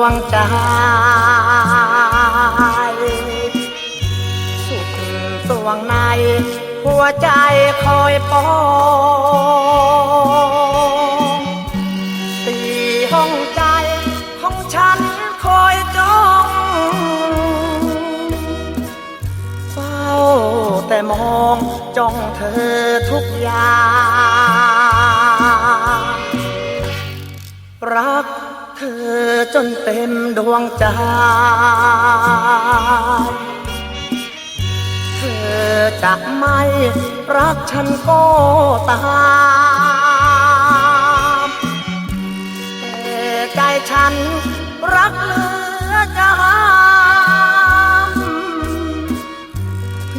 วงใจ สุดสวงใน หัวใจคอยปองตีห้องใจของฉันคอยจ้องเฝ้าแต่มองจ้องเธอทุกอย่าง นเต็มดวงใจเธอจะไม่รักฉันก็ตามแต่ใจฉันรักเหลือจำ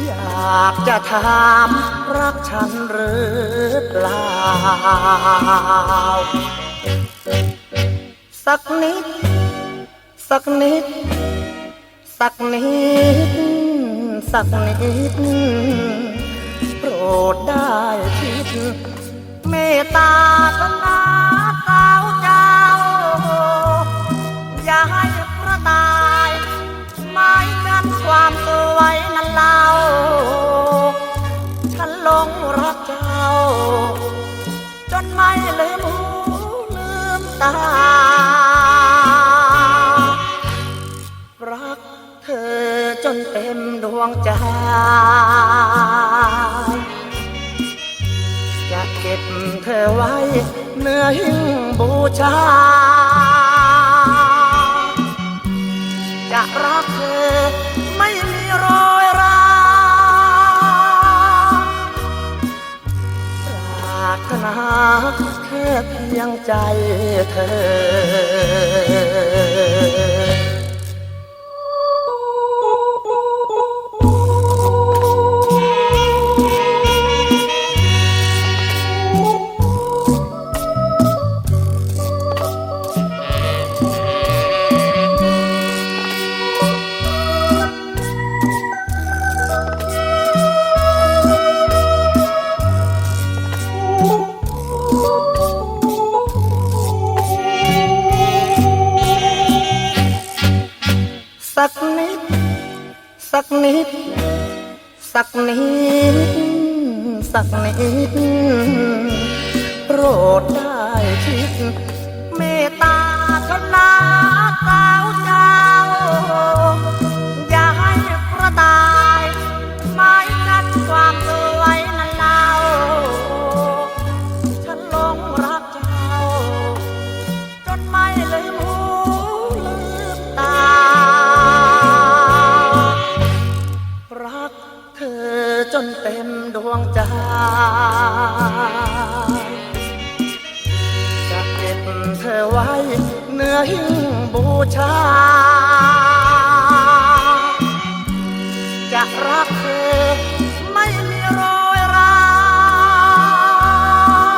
อยากจะถามรักฉันหรือเปล่าสักนิด สักนิด สักนิด สักนิด โปรดได้คิด เมตตากนาสาวเจ้า อย่าให้พระตายหมายกันความสวยนั้นเล่า ฉันหลงรักเจ้า จนไม่ลืมหูลืมตา นเต็มดวงใจ จะเก็บเธอไว้เนื้อหิ้งบูชา จะรักเธอไม่มีรอยร้าวปรารถนาแค่เพียงใจเธอ สักนิด สักนิด สักนิด สักนิดโปรดได้คิด เมตตาชนะสาวเจ้า อย่าให้พระตายหมายกันความสวยนั้นเล่าฉันหลงรักเจ้า จนไม่ลืมหูลื นเต็มดวงใจจะเก็บเธอไว้เนื้อหิ้งบูชา จะรักเธอไม่มีรอยร้า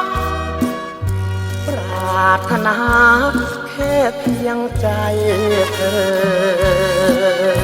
วปรารถนาแค่เพียงใจเธอ